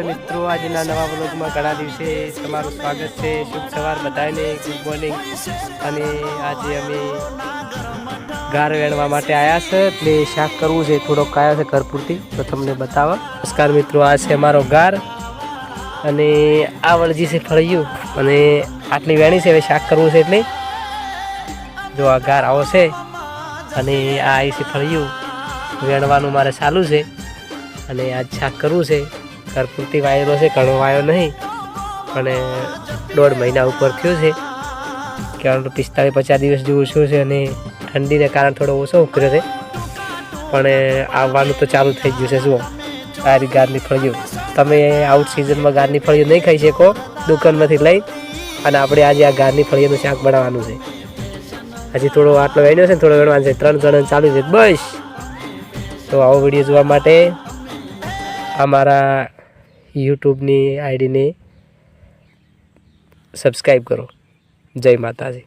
મિત્રો. આજના નવા બ્લોગમાં ઘણા દિવસે તમારું સ્વાગત છે. શુભ સવાર બધાને. Good morning. અને આજે અમે ગાર વેણવા માટે આવ્યા છે. એટલે શાક કરવું છે. થોડોક કાયા છે ઘર પૂરતી તો તમને બતાવો નમસ્કાર મિત્રો, આ છે અમારો ગાર. અને આ વળજી છે ફળિયું. અને આટલી વેણી છે. હવે શાક કરવું છે એટલે. જો આ ગાર આવો છે. અને આ આવી છે ફળિયું. વેણવાનું મારે ચાલુ છે. અને આજ શાક કરવું છે. ઘર વાયરો છે, ઘણો વાયો નહીં. અને દોઢ મહિના ઉપર થયો છે કારણ કે પિસ્તાળીસ પચાસ દિવસ જેવું શું છે અને ઠંડીને કારણે થોડો ઓછો ઉકળ્યો છે. પણ આવવાનું તો ચાલુ થઈ ગયું છે, જુઓ. સારી ગારની ફળીઓ તમે આઉટ સિઝનમાં ગારની ફળીઓ નહીં ખાઈ શકો, દુકાનમાંથી લઈ અને આપણે આજે આ ગારની ફળીઓનું શાક બનાવવાનું છે. હજી થોડો આટલો વેણ્યો છે ને, થોડો વેણવાનો છે. ત્રણ જણ ચાલુ છે. બસ. તો આવો વીડિયો જોવા માટે અમારા યુટ્યુબની આઈડીને સબસ્ક્રાઈબ કરો. જય માતાજી.